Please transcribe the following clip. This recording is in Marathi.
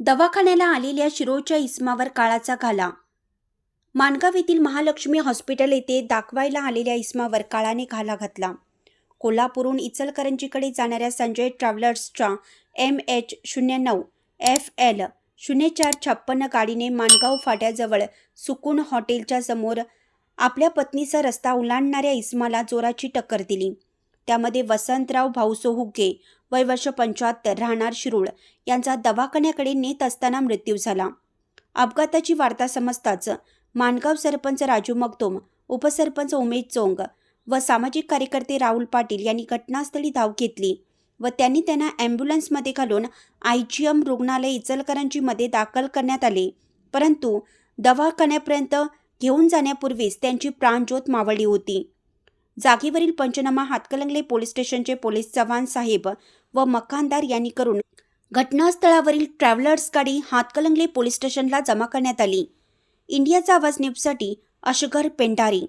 दवाखान्याला आलेल्या शिरोच्या इस्मावर काळाचा घाला. माणगाव येथील महालक्ष्मी हॉस्पिटल येथे दाखवायला आलेल्या इस्मावर काळाने घाला घातला. कोल्हापूरहून इचलकरंजीकडे जाणाऱ्या संजय ट्रॅव्हलर्सच्या एम एच शून्य नऊ एफ एल शून्य चार छप्पन्न गाडीने माणगाव फाट्याजवळ सुकून हॉटेलच्या समोर आपल्या पत्नीचा रस्ता ओलांडणाऱ्या इस्माला जोराची टक्कर दिली. त्यामध्ये वसंतराव भाऊसो हुग्गे वय वर्ष पंच्याहत्तर राहणार शिरूळ यांचा दवाखान्याकडे नेत असताना मृत्यू झाला. अपघाताची वार्ता समजताच माणगाव सरपंच राजू मगदोम उपसरपंच उमेश चोंग व सामाजिक कार्यकर्ते राहुल पाटील यांनी घटनास्थळी धाव घेतली व त्यांनी त्यांना ॲम्ब्युलन्समध्ये घालून आय जी एम रुग्णालय इचलकरंजीमध्ये दाखल करण्यात आले. परंतु दवाखान्यापर्यंत घेऊन जाण्यापूर्वीच त्यांची प्राणज्योत मावळली होती. जागेवरील पंचनामा हातकलंगले पोलीस स्टेशनचे पोलीस जवान साहेब व मकानदार यांनी करून घटनास्थळावरील ट्रॅव्हलर्स गाडी हातकलंगले पोलीस स्टेशनला जमा करण्यात आली. इंडियाचा आवाज न्यूजसाठी अशगर पेंडारी